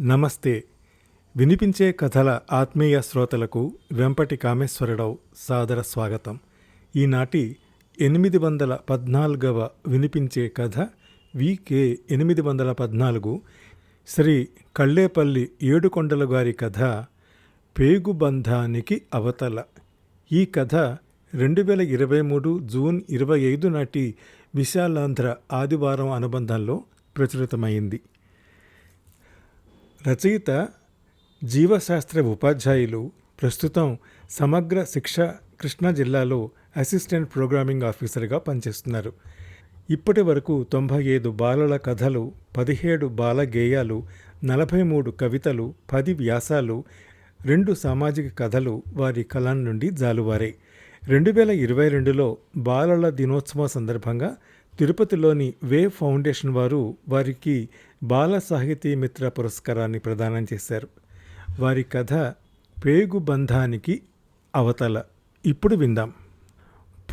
నమస్తే. వినిపించే కథల ఆత్మీయ శ్రోతలకు వెంపటి కామేశ్వరరావు సాదర స్వాగతం. ఈనాటి ఎనిమిది వందల పద్నాలుగవ వినిపించే కథ వికే ఎనిమిది వందల పద్నాలుగు. శ్రీ కళ్ళేపల్లి ఏడుకొండల గారి కథ పేగుబంధానికి అవతల. ఈ కథ రెండు వేల ఇరవై మూడు జూన్ ఇరవై ఐదు నాటి విశాలాంధ్ర ఆదివారం అనుబంధంలో ప్రచురితమైంది. రచయిత జీవశాస్త్ర ఉపాధ్యాయులు ప్రస్తుతం సమగ్ర శిక్ష కృష్ణా జిల్లాలో అసిస్టెంట్ ప్రోగ్రామింగ్ ఆఫీసర్గా పనిచేస్తున్నారు. ఇప్పటి వరకు తొంభై ఐదు బాలల కథలు పదిహేడు బాల గేయాలు నలభై మూడు కవితలు పది వ్యాసాలు రెండు సామాజిక కథలు వారి కలం నుండి జాలువారాయి రెండు వేల ఇరవై రెండులో బాలల దినోత్సవం సందర్భంగా తిరుపతిలోని వే ఫౌండేషన్ వారు వారికి బాల సాహితీ మిత్ర పురస్కారాన్ని ప్రదానం చేశారు. వారి కథ పేగు బంధానికి అవతల. ఇప్పుడు విందాం.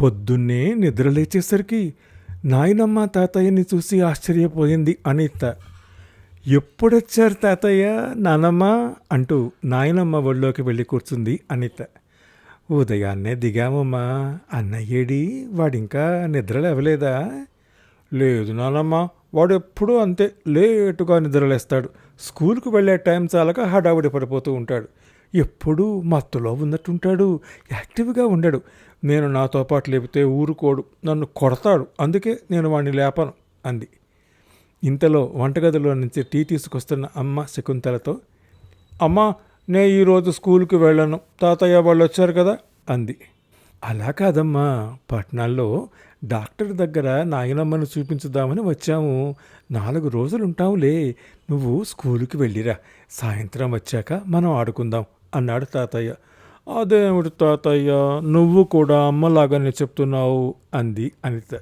పొద్దున్నే నిద్రలేచేసరికి నాయనమ్మ తాతయ్యని చూసి ఆశ్చర్యపోయింది అనిత. ఎప్పుడొచ్చారు తాతయ్య నానమ్మ? అంటూ నాయనమ్మ ఒళ్ళోకి వెళ్ళి కూర్చుంది అనిత. ఉదయాన్నే దిగామమ్మా అన్నయ్యేడి వాడింకా నిద్రలు అవ్వలేదా లేదు నానమ్మ వాడు ఎప్పుడూ అంతే లేటుగా నిద్రలేస్తాడు. స్కూల్కి వెళ్ళే టైం చాలక హడావుడి పడిపోతూ ఉంటాడు. ఎప్పుడూ మత్తులో ఉన్నట్టుంటాడు. యాక్టివ్గా ఉండడు. నేను నాతో పాటు లేపితే ఊరుకోడు. నన్ను కొడతాడు. అందుకే నేను వాడిని లేపను అంది. ఇంతలో వంటగదిలో నుంచి టీ తీసుకొస్తున్న అమ్మ శకుంతలతో అమ్మా నే ఈరోజు స్కూల్కి వెళ్ళను. తాతయ్య వాళ్ళు వచ్చారు కదా? అంది. అలా కాదమ్మా. పట్నాల్లో డాక్టర్ దగ్గర నాయనమ్మను చూపించుదామని వచ్చాము. నాలుగు రోజులు ఉంటావులే నువ్వు స్కూలుకి వెళ్ళిరా. సాయంత్రం వచ్చాక మనం ఆడుకుందాం అన్నాడు తాతయ్య. అదేమిటి తాతయ్య? నువ్వు కూడా అమ్మలాగానే చెప్తున్నావు అంది అనిత.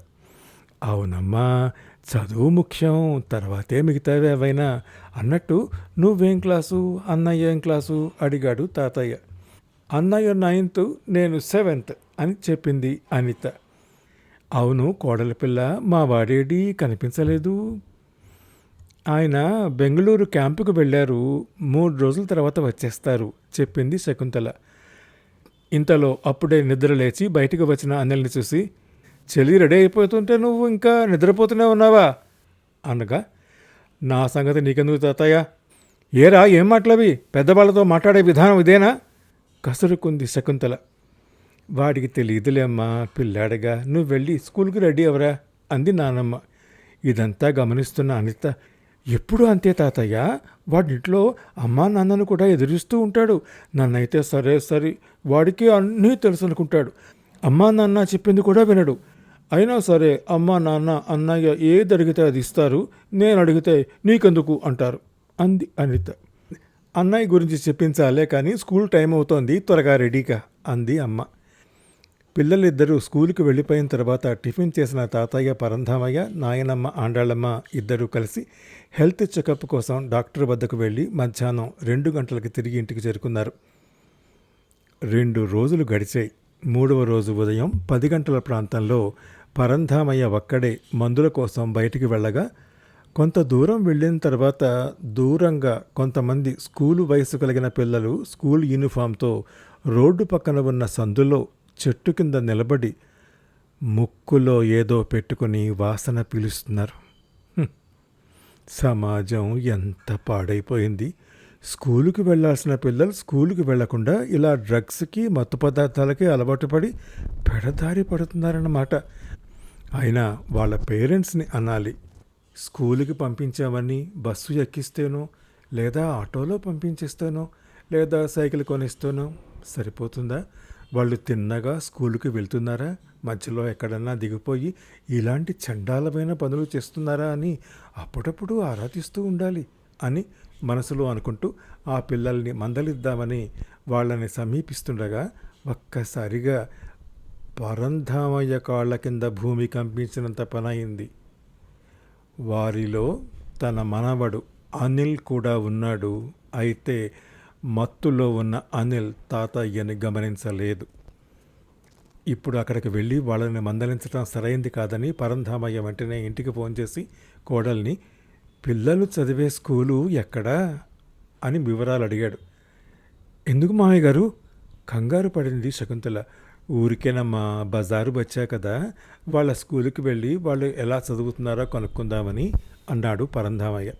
అవునమ్మా చదువు ముఖ్యం తర్వాతే మిగతావి ఏవైనా అన్నట్టు నువ్వేం క్లాసు? అన్నయ్య ఏం క్లాసు? అడిగాడు తాతయ్య. అన్నయ్య నైన్త్ నేను సెవెంత్ అని చెప్పింది అనిత. అవును కోడలి పిల్ల మా వాడేడి కనిపించలేదు. ఆయన బెంగళూరు క్యాంపుకు వెళ్ళారు. మూడు రోజుల తర్వాత వచ్చేస్తారు చెప్పింది శకుంతల. ఇంతలో అప్పుడే నిద్ర లేచి బయటకు వచ్చిన అనిల్ని చూసి చెలి రెడీ అయిపోతుంటే నువ్వు ఇంకా నిద్రపోతూనే ఉన్నావా? అనగా నా సంగతి నీకెందుకు తాతయ్య? ఏరా ఏం మాటలవి పెద్దవాళ్ళతో మాట్లాడే విధానం ఇదేనా? కసురుకుంది శకుంతల. వాడికి తెలియదులేమ్మా పిల్లాడగా. నువ్వు వెళ్ళి స్కూల్కి రెడీ అవరా అంది నానమ్మ. ఇదంతా గమనిస్తున్న అనిత. ఎప్పుడు అంతే తాతయ్య? వాడింట్లో అమ్మా నాన్నను కూడా ఎదురిస్తూ ఉంటాడు. నన్నైతే సరే సరే వాడికి అన్నీ తెలుసు అనుకుంటాడు అమ్మా నాన్న చెప్పింది కూడా వినడు. అయినా సరే అమ్మా నాన్న అన్నయ్య ఏది అడిగితే అది ఇస్తారు. నేను అడిగితే నీకెందుకు అంటారు అంది అనిత. అన్నయ్య గురించి చెప్పించాలే కానీ స్కూల్ టైం అవుతోంది త్వరగా రెడీగా అంది అమ్మ. పిల్లలిద్దరూ స్కూల్కి వెళ్ళిపోయిన తర్వాత టిఫిన్ చేసిన తాతయ్య పరంధామయ్య నాయనమ్మ ఆండాళ్ళమ్మ ఇద్దరూ కలిసి హెల్త్ చెకప్ కోసం డాక్టర్ వద్దకు వెళ్ళి మధ్యాహ్నం రెండు గంటలకు తిరిగి ఇంటికి చేరుకున్నారు. రెండు రోజులు గడిచాయి. మూడవ రోజు ఉదయం పది గంటల ప్రాంతంలో పరంధామయ్య ఒక్కడే మందుల కోసం బయటికి వెళ్ళగా కొంత దూరం వెళ్ళిన తర్వాత దూరంగా కొంతమంది స్కూలు వయసు కలిగిన పిల్లలు స్కూల్ యూనిఫామ్తో రోడ్డు పక్కన ఉన్న సందులో చెట్టు కింద నిలబడి ముక్కులో ఏదో పెట్టుకుని వాసన పీలుస్తున్నారు. సమాజం ఎంత పాడైపోయింది. స్కూలుకి వెళ్ళాల్సిన పిల్లలు స్కూలుకి వెళ్ళకుండా ఇలా డ్రగ్స్కి మత్తు పదార్థాలకి అలవాటు పడి పెడదారి పడుతున్నారన్నమాట. అయినా వాళ్ళ పేరెంట్స్ని అనాలి. స్కూలుకి పంపించామని బస్సు ఎక్కిస్తేనో లేదా ఆటోలో పంపించేస్తానో లేదా సైకిల్ కొనిస్తానో సరిపోతుందా? వాళ్ళు తిన్నగా స్కూలుకి వెళ్తున్నారా? మధ్యలో ఎక్కడన్నా దిగిపోయి ఇలాంటి చండాలమైన పనులు చేస్తున్నారా అని అప్పుడప్పుడు ఆరాధిస్తూ ఉండాలి అని మనసులో అనుకుంటూ ఆ పిల్లల్ని మందలిద్దామని వాళ్ళని సమీపిస్తుండగా ఒక్కసారిగా పరంధామయ్య కాళ్ళ కింద భూమి కంపించినంత పనయింది. వారిలో తన మనవడు అనిల్ కూడా ఉన్నాడు. అయితే మత్తులో ఉన్న అనిల్ తాతయ్యని గమనించలేదు. ఇప్పుడు అక్కడికి వెళ్ళి వాళ్ళని మందలించడం సరైంది కాదని పరంధామయ్య వెంటనే ఇంటికి ఫోన్ చేసి కోడల్ని పిల్లలు చదివే స్కూలు ఎక్కడా? అని వివరాలు అడిగాడు. ఎందుకు మామయ్య గారు? కంగారు పడింది శకుంతల. ఊరికేనమ్మా బజారు వచ్చా కదా. వాళ్ళ స్కూల్కి వెళ్ళి వాళ్ళు ఎలా చదువుతున్నారో కనుక్కుందామని అన్నాడు పరంధామయ్య.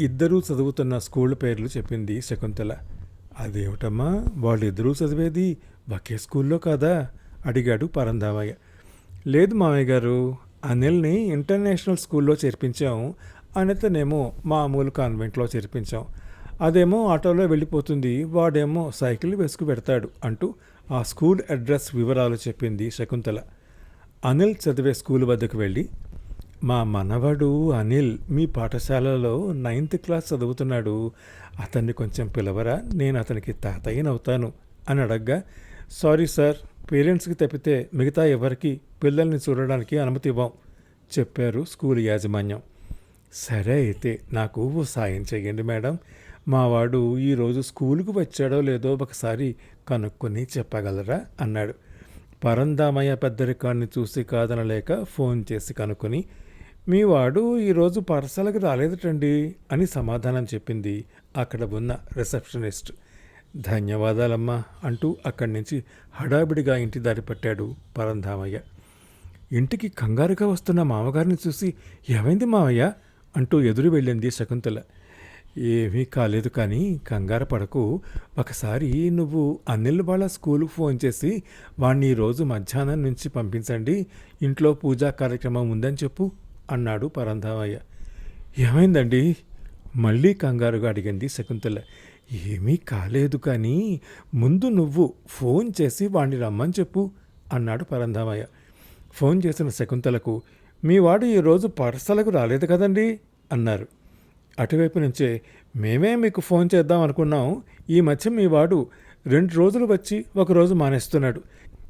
ఇద్దరూ చదువుతున్న స్కూల్ పేర్లు చెప్పింది శకుంతల. అదేమిటమ్మా వాళ్ళిద్దరూ చదివేది ఒకే స్కూల్లో కాదా? అడిగాడు పరంధామయ్య. లేదు మామయ్య గారు అనిల్ని ఇంటర్నేషనల్ స్కూల్లో చేర్పించాం. అనితనేమో మామూలు కాన్వెంట్లో చేర్పించాం. అదేమో ఆటోలో వెళ్ళిపోతుంది వాడేమో సైకిల్ వేసుకు పెడతాడు అంటూ ఆ స్కూల్ అడ్రస్ వివరాలు చెప్పింది శకుంతల. అనిల్ చదివే స్కూల్ వద్దకు వెళ్ళి మా మనవడు అనిల్ మీ పాఠశాలలో నైన్త్ క్లాస్ చదువుతున్నాడు. అతన్ని కొంచెం పిలవరా? నేను అతనికి తాతయ్యనవుతాను అని అడగ్గా సారీ సార్ పేరెంట్స్కి తప్పితే మిగతా ఎవరికి పిల్లల్ని చూడడానికి అనుమతి ఇవ్వం చెప్పారు స్కూల్ యాజమాన్యం. సరే అయితే నాకు ఓ సాయం చేయండి మేడం. మావాడు ఈరోజు స్కూలుకు వచ్చాడో లేదో ఒకసారి కనుక్కొని చెప్పగలరా? అన్నాడు. పరందామయ్య పెద్దరికాన్ని చూసి కాదనలేక ఫోన్ చేసి కనుక్కొని మీ వాడు ఈరోజు పాఠశాలకు రాలేదటండి అని సమాధానం చెప్పింది అక్కడ ఉన్న రిసెప్షనిస్ట్. ధన్యవాదాలమ్మా అంటూ అక్కడి నుంచి హడావిడిగా ఇంటి దారి పట్టాడు పరంధామయ్య. ఇంటికి కంగారుగా వస్తున్న మామగారిని చూసి ఏమైంది మామయ్య? అంటూ ఎదురు వెళ్ళింది శకుంతల. ఏమీ కాలేదు కానీ కంగారు పడకు. ఒకసారి నువ్వు అనిల్ వాళ్ళ స్కూల్ ఫోన్ చేసి వాణ్ణి ఈరోజు మధ్యాహ్నం నుంచి పంపించండి. ఇంట్లో పూజా కార్యక్రమం ఉందని చెప్పు. అన్నాడు పరంధామయ్య. ఏమైందండి? మళ్ళీ కంగారుగా అడిగింది శకుంతల. ఏమీ కాలేదు కానీ ముందు నువ్వు ఫోన్ చేసి వాణ్ణి రమ్మని చెప్పు అన్నాడు పరంధామయ్య. ఫోన్ చేసిన శకుంతలకు మీ వాడు ఈరోజు పాఠశాలకు రాలేదు కదండి? అన్నారు. అటువైపు నుంచే మేమే మీకు ఫోన్ చేద్దాం అనుకున్నాం. ఈ మధ్య మీ వాడు రెండు రోజులు వచ్చి ఒకరోజు మానేస్తున్నాడు.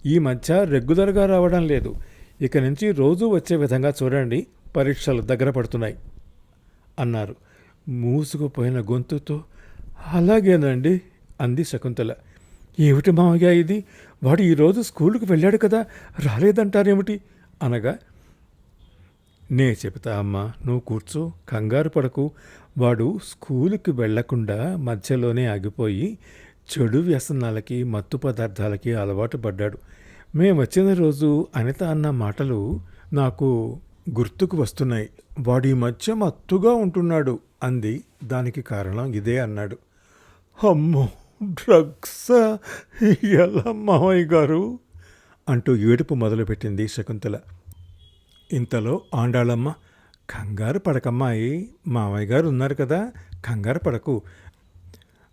ఈ మధ్య రెగ్యులర్గా రావడం లేదు. ఇక నుంచి రోజూ వచ్చే విధంగా చూడండి పరీక్షలు దగ్గర పడుతున్నాయి అన్నారు. మూసుకుపోయిన గొంతుతో అలాగేనండి అంది శకుంతల. ఏమిటి మామయ్య ఇది? వాడు ఈరోజు స్కూల్కి వెళ్ళాడు కదా రాలేదంటారేమిటి? అనగా నే చెబుతా అమ్మా నువ్వు కూర్చో కంగారు పడకు. వాడు స్కూలుకి వెళ్ళకుండా మధ్యలోనే ఆగిపోయి చెడు వ్యసనాలకి మత్తు పదార్థాలకి అలవాటు పడ్డాడు. మేము వచ్చిన రోజు అనిత అన్న మాటలు నాకు గుర్తుకు వస్తున్నాయి. వాడు ఈ మధ్య మత్తుగా ఉంటున్నాడు అంది. దానికి కారణం ఇదే అన్నాడు. అమ్మో డ్రగ్స్? ఎలా మామయ్య గారు? అంటూ ఏడుపు మొదలుపెట్టింది శకుంతల. ఇంతలో ఆండాళమ్మ కంగారు పడకమ్మాయి మామయ్య గారు ఉన్నారు కదా కంగారు పడకు.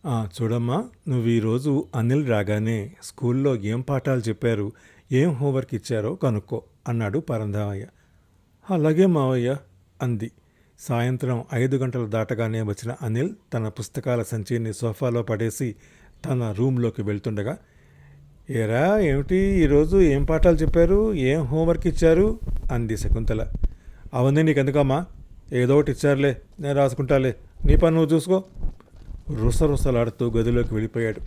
చూడమ్మా నువ్వు ఈరోజు అనిల్ రాగానే స్కూల్లో ఏం పాఠాలు చెప్పారు ఏం హోంవర్క్ ఇచ్చారో కనుక్కో అన్నాడు పరంధామయ్య. అలాగే మావయ్య అంది. సాయంత్రం ఐదు గంటలు దాటగానే వచ్చిన అనిల్ తన పుస్తకాల సంచిని సోఫాలో పడేసి తన రూమ్లోకి వెళ్తుండగా ఏరా ఏమిటి ఈరోజు ఏం పాఠాలు చెప్పారు ఏం హోంవర్క్ ఇచ్చారు? అంది శకుంతల. అవన్నీ నీకెందుకమ్మా? ఏదో ఒకటి ఇచ్చారులే నేను రాసుకుంటాలే. నీ పని నువ్వు చూసుకో. రుసరుసలాడుతూ గదిలోకి వెళ్ళిపోయాడు.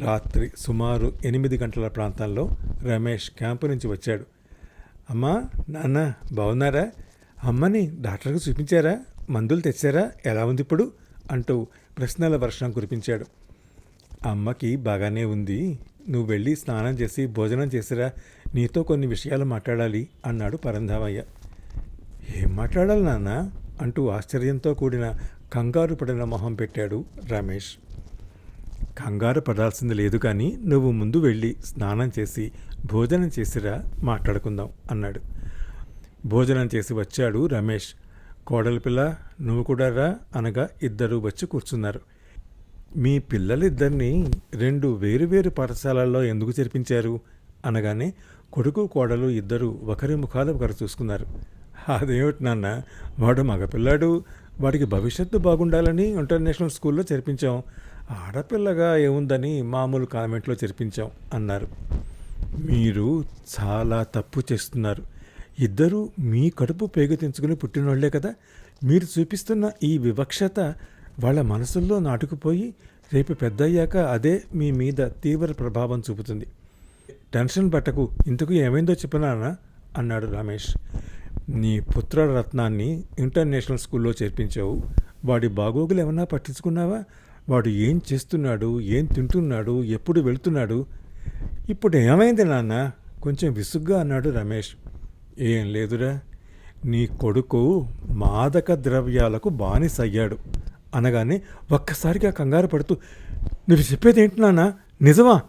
రాత్రి సుమారు ఎనిమిది గంటల ప్రాంతంలో రమేష్ క్యాంపు నుంచి వచ్చాడు. అమ్మా నాన్న బాగున్నారా అమ్మని డాక్టర్కి చూపించారా? మందులు తెచ్చారా? ఎలా ఉంది ఇప్పుడు? అంటూ ప్రశ్నల వర్షం కురిపించాడు. అమ్మకి బాగానే ఉంది. నువ్వు వెళ్ళి స్నానం చేసి భోజనం చేసిరా. నీతో కొన్ని విషయాలు మాట్లాడాలి అన్నాడు పరంధామయ్య. ఏం మాట్లాడాలి నాన్న? అంటూ ఆశ్చర్యంతో కూడిన కంగారు పడిన మొహం పెట్టాడు రమేష్. కంగారు పడాల్సింది లేదు కానీ నువ్వు ముందు వెళ్ళి స్నానం చేసి భోజనం చేసిరా మాట్లాడుకుందాం అన్నాడు. భోజనం చేసి వచ్చాడు రమేష్. కోడలి పిల్ల నువ్వు కూడా రా అనగా ఇద్దరు వచ్చి కూర్చున్నారు. మీ పిల్లలిద్దరినీ రెండు వేరువేరు పాఠశాలల్లో ఎందుకు చేర్పించారు? అనగానే కొడుకు కోడలు ఇద్దరు ఒకరి ముఖాలు ఒకరు చూసుకున్నారు. అదేమిటి నాన్న వాడు మగపిల్లాడు వాడికి భవిష్యత్తు బాగుండాలని ఇంటర్నేషనల్ స్కూల్లో చేర్పించాం. ఆడపిల్లగా ఏముందని మామూలు కాన్వెంట్లో చేర్పించాం అన్నారు. మీరు చాలా తప్పు చేస్తున్నారు. ఇద్దరూ మీ కడుపు పేగు తెంచుకుని పుట్టినోళ్ళే కదా. మీరు చూపిస్తున్న ఈ వివక్షత వాళ్ళ మనసుల్లో నాటుకుపోయి రేపు పెద్దయ్యాక అదే మీ మీద తీవ్ర ప్రభావం చూపుతుంది. టెన్షన్ పట్టకు. ఇంతకు ఏమైందో చెప్పనా అన్నాడు రమేష్. నీ పుత్రరత్నాన్ని ఇంటర్నేషనల్ స్కూల్లో చేర్పించావు. వాడి బాగోగులు ఏమన్నా పట్టించుకున్నావా? వాడు ఏం చేస్తున్నాడు? ఏం తింటున్నాడు? ఎప్పుడు వెళ్తున్నాడు? ఇప్పుడు ఏమైంది నాన్న? కొంచెం విసుగ్గా అన్నాడు రమేష్. ఏం లేదురా. నీ కొడుకు మాదక ద్రవ్యాలకు బానిసయ్యాడు. అనగానే ఒక్కసారిగా కంగారు పడుతూ నువ్వు చెప్పేది ఏంటి నాన్న? నిజమా?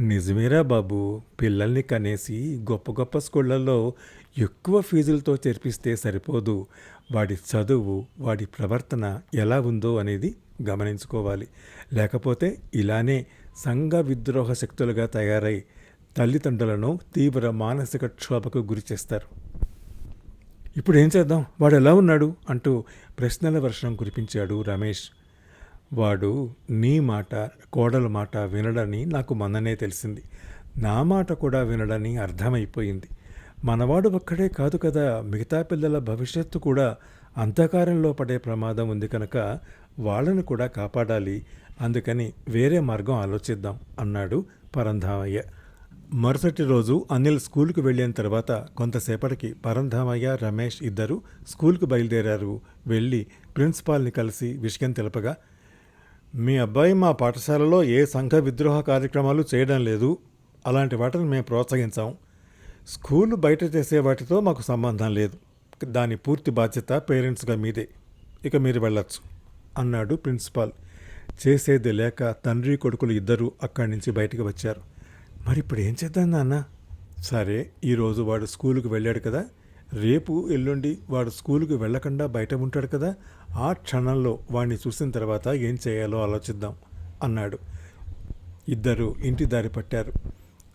నిజమేరా బాబు? పిల్లల్ని కనేసి గొప్ప గొప్ప స్కూళ్ళల్లో ఎక్కువ ఫీజులతో చేర్పిస్తే సరిపోదు. వాడి చదువు వాడి ప్రవర్తన ఎలా ఉందో అనేది గమనించుకోవాలి. లేకపోతే ఇలానే సంఘ విద్రోహ శక్తులుగా తయారై తల్లిదండ్రులను తీవ్ర మానసిక క్షోభకు గురి చేస్తారు. ఇప్పుడు ఏం చేద్దాం? వాడు ఎలా ఉన్నాడు? అంటూ ప్రశ్నల వర్షం కురిపించాడు రమేష్. వాడు నీ మాట కోడల మాట వినడని నాకు మొన్ననే తెలిసింది. నా మాట కూడా వినడని అర్థమైపోయింది. మనవాడు ఒక్కడే కాదు కదా మిగతా పిల్లల భవిష్యత్తు కూడా అంధకారంలో పడే ప్రమాదం ఉంది కనుక వాళ్ళను కూడా కాపాడాలి. అందుకని వేరే మార్గం ఆలోచిద్దాం అన్నాడు పరంధామయ్య. మరుసటి రోజు అనిల్ స్కూల్కి వెళ్ళిన తర్వాత కొంతసేపటికి పరంధామయ్య రమేష్ ఇద్దరు స్కూల్కి బయలుదేరారు. వెళ్ళి ప్రిన్సిపాల్ని కలిసి విషయం తెలపగా మీ అబ్బాయి మా పాఠశాలలో ఏ సంఘ విద్రోహ కార్యక్రమాలు చేయడం లేదు. అలాంటి వాటిని మేము ప్రోత్సహించాం. స్కూల్ బయట చేసే వాటితో మాకు సంబంధం లేదు. దాని పూర్తి బాధ్యత పేరెంట్స్గా మీదే. ఇక మీరు వెళ్ళొచ్చు అన్నాడు ప్రిన్సిపాల్. చేసేది లేక తండ్రి కొడుకులు ఇద్దరూ అక్కడి నుంచి బయటకు వచ్చారు. మరి ఇప్పుడు ఏం చేద్దాం నాన్న? సరే ఈరోజు వాడు స్కూలుకు వెళ్ళాడు కదా. రేపు ఎల్లుండి వాడు స్కూలుకు వెళ్ళకుండా బయట ఉంటాడు కదా ఆ క్షణంలో వాడిని చూసిన తర్వాత ఏం చేయాలో ఆలోచిద్దాం అన్నాడు. ఇద్దరు ఇంటి దారి పట్టారు.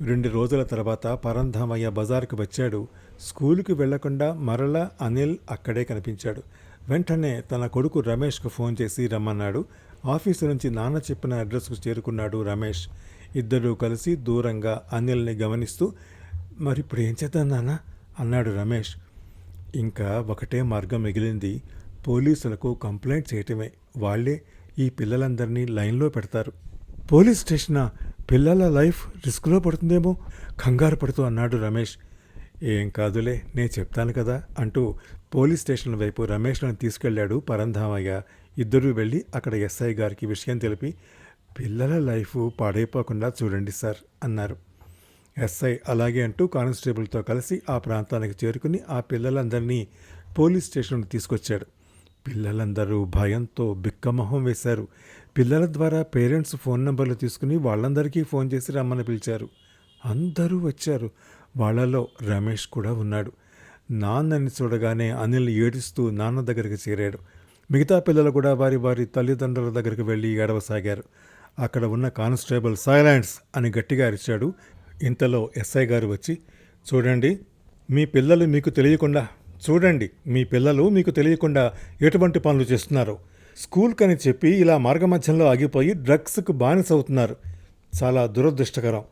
రెండు రోజుల తర్వాత పరంధామయ్య బజార్కు వచ్చాడు. స్కూలుకి వెళ్ళకుండా మరలా అనిల్ అక్కడే కనిపించాడు. వెంటనే తన కొడుకు రమేష్కు ఫోన్ చేసి రమ్మన్నాడు. ఆఫీసు నుంచి నాన్న చెప్పిన అడ్రస్కు చేరుకున్నాడు రమేష్. ఇద్దరూ కలిసి దూరంగా అనిల్ని గమనిస్తూ మరి ఇప్పుడు ఏం చేద్దాం నాన్న? అన్నాడు రమేష్. ఇంకా ఒకటే మార్గం మిగిలింది. పోలీసులకు కంప్లైంట్ చేయటమే. వాళ్ళే ఈ పిల్లలందరినీ లైన్లో పెడతారు. పోలీస్ స్టేషనా? పిల్లల లైఫ్ రిస్క్లో పడుతుందేమో? కంగారు పడుతూ అన్నాడు రమేష్. ఏం కాదులే నేను చెప్తాను కదా అంటూ పోలీస్ స్టేషన్ వైపు రమేష్లను తీసుకెళ్ళాడు పరంధామయ్య. ఇద్దరూ వెళ్ళి అక్కడ ఎస్ఐ గారికి విషయం తెలిపి పిల్లల లైఫ్ పాడైపోకుండా చూడండి సార్ అన్నారు. ఎస్ఐ అలాగే అంటూ కానిస్టేబుల్తో కలిసి ఆ ప్రాంతానికి చేరుకుని ఆ పిల్లలందరినీ పోలీస్ స్టేషన్కు తీసుకొచ్చాడు. పిల్లలందరూ భయంతో బిక్కమొహం వేశారు. పిల్లల ద్వారా పేరెంట్స్ ఫోన్ నంబర్లు తీసుకుని వాళ్ళందరికీ ఫోన్ చేసి రమ్మని పిలిచారు. అందరూ వచ్చారు. వాళ్ళలో రమేష్ కూడా ఉన్నాడు. నాన్నని చూడగానే అనిల్ ఏడుస్తూ నాన్న దగ్గరికి చేరాడు. మిగతా పిల్లలు కూడా వారి వారి తల్లిదండ్రుల దగ్గరికి వెళ్ళి ఏడవసాగారు. అక్కడ ఉన్న కానిస్టేబుల్ సైలెన్స్ అని గట్టిగా అరిచాడు ఇంతలో ఎస్ఐ గారు వచ్చి చూడండి మీ పిల్లలు మీకు తెలియకుండా చూడండి మీ పిల్లలు మీకు తెలియకుండా ఎటువంటి పనులు చేస్తున్నారు. స్కూల్కని చెప్పి ఇలా మార్గమధ్యంలో ఆగిపోయి డ్రగ్స్కు బానిసవుతున్నారు. చాలా దురదృష్టకరం.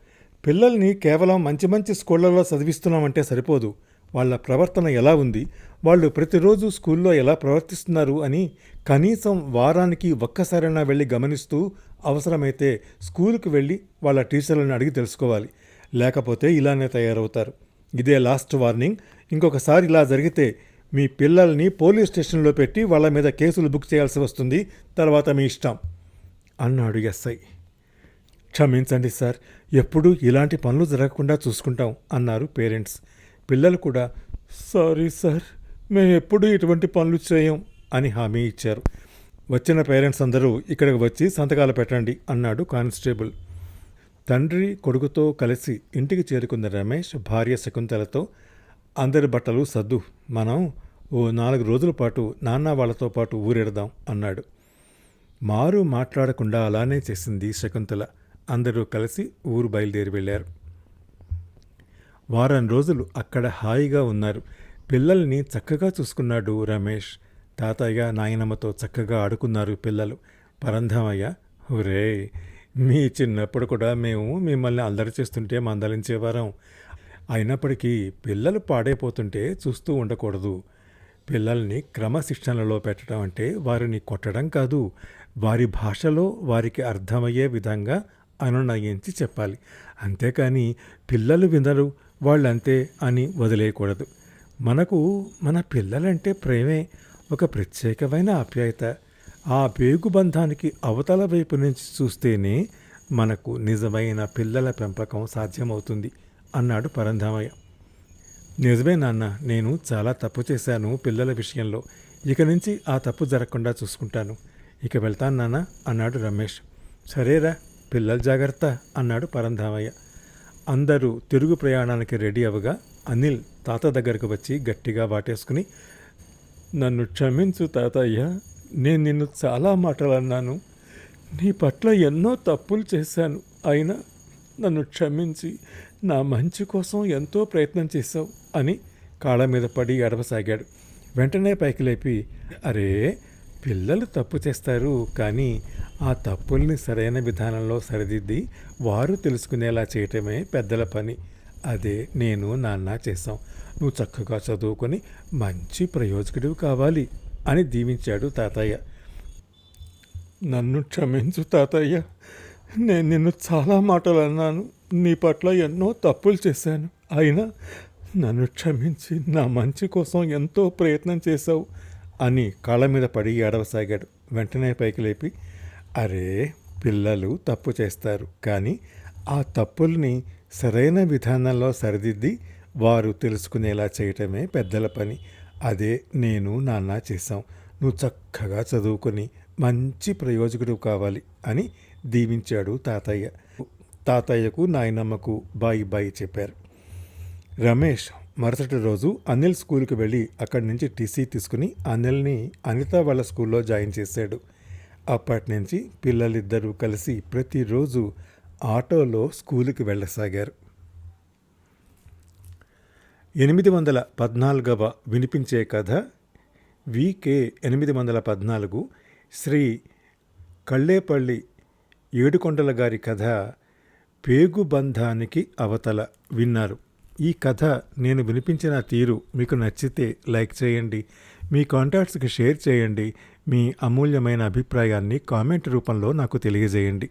పిల్లల్ని కేవలం మంచి మంచి స్కూళ్ళలో చదివిస్తున్నామంటే సరిపోదు. వాళ్ళ ప్రవర్తన ఎలా ఉంది? వాళ్ళు ప్రతిరోజు స్కూల్లో ఎలా ప్రవర్తిస్తున్నారు? అని కనీసం వారానికి ఒక్కసారైనా వెళ్ళి గమనిస్తూ అవసరమైతే స్కూల్కి వెళ్ళి వాళ్ళ టీచర్లను అడిగి తెలుసుకోవాలి. లేకపోతే ఇలానే తయారవుతారు. ఇదే లాస్ట్ వార్నింగ్ ఇంకొకసారి ఇలా జరిగితే మీ పిల్లల్ని పోలీస్ స్టేషన్లో పెట్టి వాళ్ళ మీద కేసులు బుక్ చేయాల్సి వస్తుంది. తర్వాత మీ ఇష్టం అన్నాడు ఎస్ఐ. క్షమించండి సార్ ఎప్పుడూ ఇలాంటి పనులు జరగకుండా చూసుకుంటాం అన్నారు పేరెంట్స్. పిల్లలు కూడా సారీ సార్ మేము ఎప్పుడూ ఇటువంటి పనులు చేయం అని హామీ ఇచ్చారు. వచ్చిన పేరెంట్స్ అందరూ ఇక్కడికి వచ్చి సంతకాలు పెట్టండి అన్నాడు కానిస్టేబుల్. తండ్రి కొడుకుతో కలిసి ఇంటికి చేరుకున్న రమేష్ భార్య శకుంతలతో అందరి బట్టలు సర్దు మనం ఓ నాలుగు రోజుల పాటు నాన్న వాళ్ళతో పాటు ఊరెడదాం అన్నాడు. మారు మాట్లాడకుండా అలానే చేసింది శకుంతల. అందరూ కలిసి ఊరు బయలుదేరి వెళ్ళారు. వారం రోజులు అక్కడ హాయిగా ఉన్నారు. పిల్లల్ని చక్కగా చూసుకున్నాడు రమేష్. తాతయ్య నాయనమ్మతో చక్కగా ఆడుకున్నారు పిల్లలు. పరంధామయ్య హురే మీ చిన్నప్పుడు కూడా మేము మిమ్మల్ని అల్లరి చేస్తుంటే మందలించేవారం అయినప్పటికీ పిల్లలు పాడైపోతుంటే చూస్తూ ఉండకూడదు. పిల్లల్ని క్రమశిక్షణలో పెట్టడం అంటే వారిని కొట్టడం కాదు వారి భాషలో వారికి అర్థమయ్యే విధంగా అనునయించి చెప్పాలి. అంతేకాని పిల్లలు వినరు వాళ్ళంతే అని వదిలేయకూడదు. మనకు మన పిల్లలంటే ప్రేమే ఒక ప్రత్యేకమైన ఆప్యాయత. ఆ పేగుబంధానికి అవతల వైపు నుంచి చూస్తేనే మనకు నిజమైన పిల్లల పెంపకం సాధ్యమవుతుంది అన్నాడు పరంధామయ్య. నిజమే నాన్న నేను చాలా తప్పు చేశాను పిల్లల విషయంలో. ఇక నుంచి ఆ తప్పు జరగకుండా చూసుకుంటాను. ఇక వెళ్తాను నాన్న అన్నాడు రమేష్. సరేరా పిల్లల జాగ్రత్త అన్నాడు పరంధామయ్య. అందరూ తిరుగు ప్రయాణానికి రెడీ అవ్వగా అనిల్ తాత దగ్గరకు వచ్చి గట్టిగా వాటేసుకుని నన్ను క్షమించు తాతయ్య నేను నిన్ను చాలా మాటలు అన్నాను నీ పట్ల ఎన్నో తప్పులు చేశాను. అయినా నన్ను క్షమించి నా మంచి కోసం ఎంతో ప్రయత్నం చేశావు అని కాళ్ళ మీద పడి అడవసాగాడు వెంటనే పైకి లేపి అరే పిల్లలు తప్పు చేస్తారు కానీ ఆ తప్పుల్ని సరైన విధానంలో సరిదిద్ది వారు తెలుసుకునేలా చేయటమే పెద్దల పని. అదే నేను నాన్న చేశాం. నువ్వు చక్కగా చదువుకొని మంచి ప్రయోజకుడివి కావాలి. అని దీవించాడు తాతయ్య. నన్ను క్షమించు తాతయ్య. నేను నిన్ను చాలా మాటలు అన్నాను. నీ పట్ల ఎన్నో తప్పులు చేశాను. అయినా నన్ను క్షమించి నా మంచి కోసం ఎంతో ప్రయత్నం చేశావు అని కాళ్ళ మీద పడి ఏడవసాగాడు. వెంటనే పైకి లేపి అరే పిల్లలు తప్పు చేస్తారు. కానీ ఆ తప్పుల్ని సరైన విధానంలో సరిదిద్ది వారు తెలుసుకునేలా చేయటమే పెద్దల పని. అదే నేను నాన్న చేశాం. నువ్వు చక్కగా చదువుకొని మంచి ప్రయోజకుడు కావాలి అని దీవించాడు తాతయ్య. తాతయ్యకు నాయనమ్మకు బాయి బాయి చెప్పారు. రమేష్ మరుసటి రోజు అనిల్ స్కూల్కి వెళ్ళి అక్కడి నుంచి టీసీ తీసుకుని అనిల్ని అనిత వాళ్ళ స్కూల్లో జాయిన్ చేశాడు. అప్పటి నుంచి పిల్లలిద్దరూ కలిసి ప్రతిరోజు ఆటోలో స్కూలుకి వెళ్ళసాగారు. ఎనిమిది వందల పద్నాలుగవ వినిపించే కథ వికే ఎనిమిది వందల పద్నాలుగు శ్రీ కళ్ళేపల్లి ఏడుకొండల గారి కథ పేగుబంధానికి అవతల విన్నారు. ఈ కథ నేను వినిపించిన తీరు మీకు నచ్చితే లైక్ చేయండి మీ కాంటాక్ట్స్కి షేర్ చేయండి మీ అమూల్యమైన అభిప్రాయాన్ని కామెంట్ రూపంలో నాకు తెలియజేయండి.